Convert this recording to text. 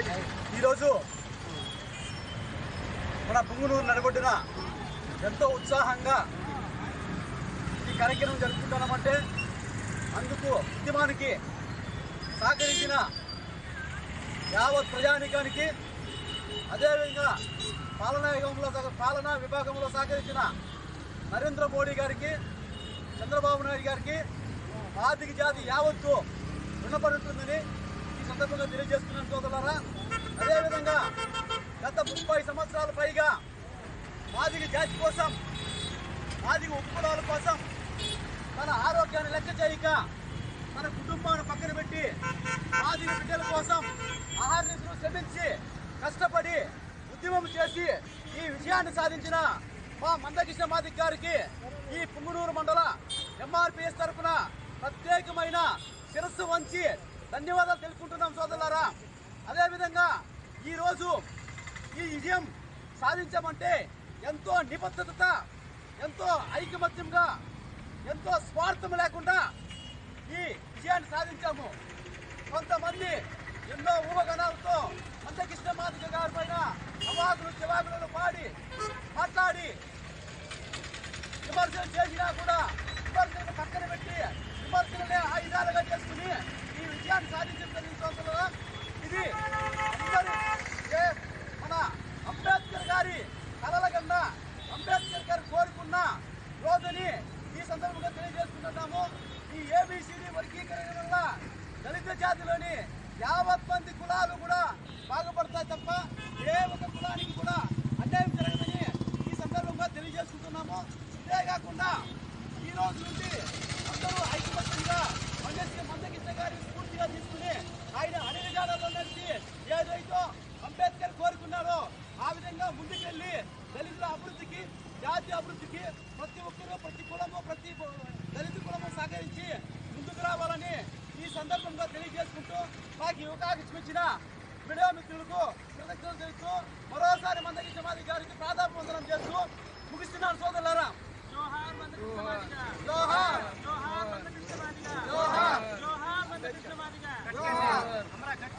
ఈరోజు మన పుంగునూరు నడగొడ్డున ఎంతో ఉత్సాహంగా ఈ కార్యక్రమం జరుపుకుంటున్నామంటే అందుకు ఉద్యమానికి సహకరించిన యావత్ ప్రజానికానికి అదేవిధంగా పాలనా యుగంలో సహ- పాలనా విభాగంలో సహకరించిన నరేంద్ర మోడీ గారికి చంద్రబాబు నాయుడు గారికి ఆర్థిక జాతి యావత్తు రుణపడుతుందని ఈ సందర్భంగా తెలియజేస్తున్నాను సోదరులారా. అదేవిధంగా గత ముప్పై సంవత్సరాల పైగా మాదిగ జాతి కోసం మాదిగ ఉపకులాల కోసం తన ఆరోగ్యాన్ని లెక్క చేయక తన కుటుంబాన్ని పక్కన పెట్టి మాదిగ బిడ్డల కోసం ఆహార నిధులు శ్రమించి కష్టపడి ఉద్యమం చేసి ఈ విజయాన్ని సాధించిన మా మందకృష్ణ మాదిక్ గారికి ఈ పుంగునూరు మండల ఎంఆర్పిఎస్ తరఫున ప్రత్యేకమైన శిరస్సు వంచి ధన్యవాదాలు తెలుపుకుంటున్నాం సోదరులారా. అదేవిధంగా ఈరోజు ఈ విజయం సాధించామంటే ఎంతో నిబద్ధత ఎంతో ఐకమత్యంగా ఎంతో స్వార్థం లేకుండా ఈ విజయాన్ని సాధించాము. కొంతమంది ఎన్నో ఊహగణాలతో అంతకిష్ట మాదిక గారి పైన అవాకులు చివాకులను పాడి మాట్లాడి విమర్శలు చేసినా కూడా విమర్శలను పక్కన పెట్టి విమర్శలనే ఆయుధాలుగా చేసుకుని ఈ విజయాన్ని సాధించిన సంవత్సరంలో ఇది అందరూ మన అంబేద్కర్ గారి కలల కన్నా అంబేద్కర్ గారు కోరుకున్న రోజుని ఈ సందర్భంగా తెలియజేసుకుంటున్నాము. ఈ ఏబిసిడి వర్గీకరణ వల్ల దళిత జాతిలోని యావత్ మంది కులాలు కూడా బాగుపడతాయి తప్ప ఏ ఒక కులానికి కూడా అన్యాయం జరగదని ఈ సందర్భంగా తెలియజేసుకుంటున్నాము. ఇదే కాకుండా ఈ రోజు నుండి అడిగజాడలో ఏదైతే అంబేద్కర్ కోరుకున్నారో ఆ విధంగా ముందుకెళ్ళి దళితుల అభివృద్ధికి జాతి అభివృద్ధికి ప్రతి ఒక్కరూ ప్రతి కులము ప్రతి దళిత కులము సహకరించి ముందుకు రావాలని ఈ సందర్భంగా తెలియజేసుకుంటూ మాకు ఈ అవకాశం ఇచ్చిన మీడియా మిత్రులకు కృతజ్ఞతలు తెలుస్తూ మరోసారి మందకి సమాధి గారికి ప్రాధాన్య వందనం చేస్తూ